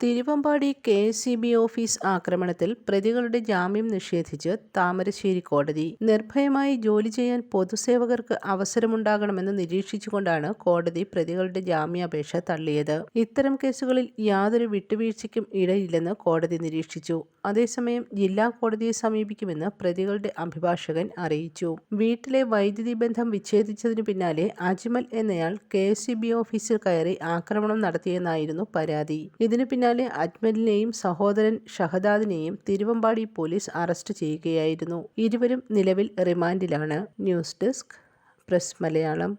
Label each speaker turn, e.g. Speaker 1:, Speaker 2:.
Speaker 1: Thiruvambady K S C B office ആക്രമണത്തിൽ പ്രതികളുടെ ജാമ്യം നിഷേധിച്ച് താമരശ്ശേരി കോടതി. നിർഭയമായി ജോലി ചെയ്യാൻ പൊതുസേവകർക്ക് അവസരമുണ്ടാകണമെന്ന് നിരീക്ഷിച്ചുകൊണ്ടാണ് കോടതി പ്രതികളുടെ ജാമ്യാപേക്ഷ തള്ളിയത്. ഇത്തരം കേസുകളിൽ യാതൊരു വിട്ടുവീഴ്ചയ്ക്കും ഇടയില്ലെന്ന് കോടതി നിരീക്ഷിച്ചു. അതേസമയം ജില്ലാ കോടതിയെ സമീപിക്കുമെന്ന് പ്രതികളുടെ അഭിഭാഷകൻ അറിയിച്ചു. വീട്ടിലെ വൈദ്യുതി ബന്ധം വിച്ഛേദിച്ചതിനു പിന്നാലെ അജ്മൽ എന്നയാൾ കെ എസ് സി ബി ഓഫീസിൽ കയറി ആക്രമണം നടത്തിയെന്നായിരുന്നു പരാതി. ഇതിനു പിന്നാലെ അജ്മലിനെയും സഹോദരൻ ഷഹദാദിനെയും തിരുവമ്പാടി പോലീസ് അറസ്റ്റ് ചെയ്യുകയായിരുന്നു. ഇരുവരും നിലവിൽ റിമാൻഡിലാണ്. News desk press Malayalam.